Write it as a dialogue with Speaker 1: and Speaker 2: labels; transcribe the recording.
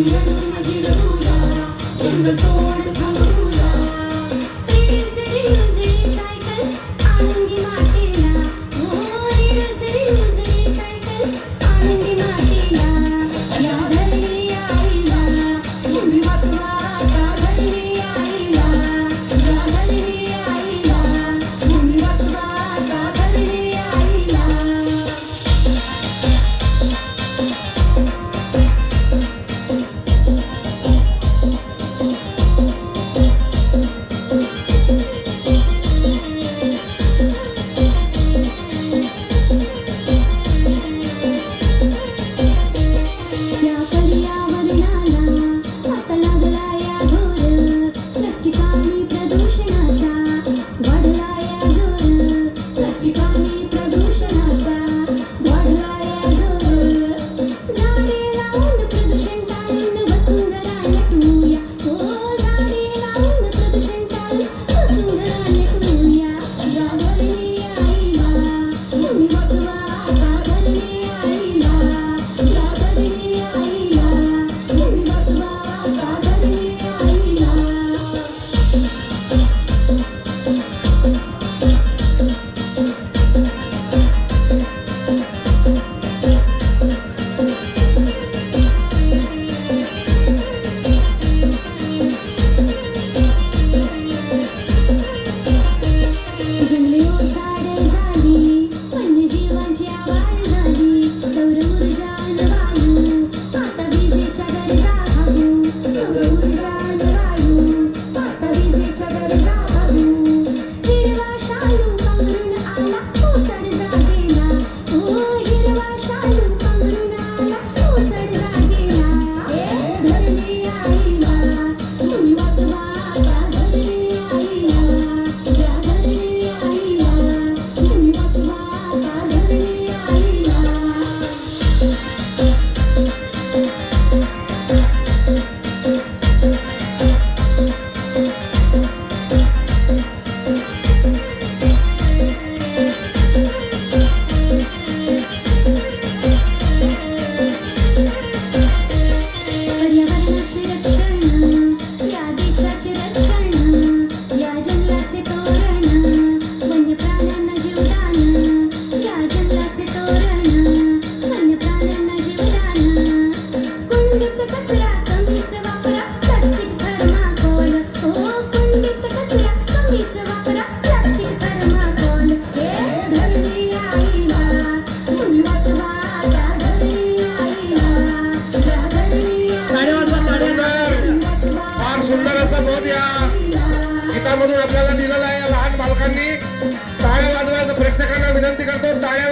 Speaker 1: చంద్రుడు మధ్య చంద్రుడు
Speaker 2: मधून आपल्याला दिलेला आहे लहान बालकांनी. टाळ्या वाजवायचं. प्रेक्षकांना विनंती करतो. टाळ्या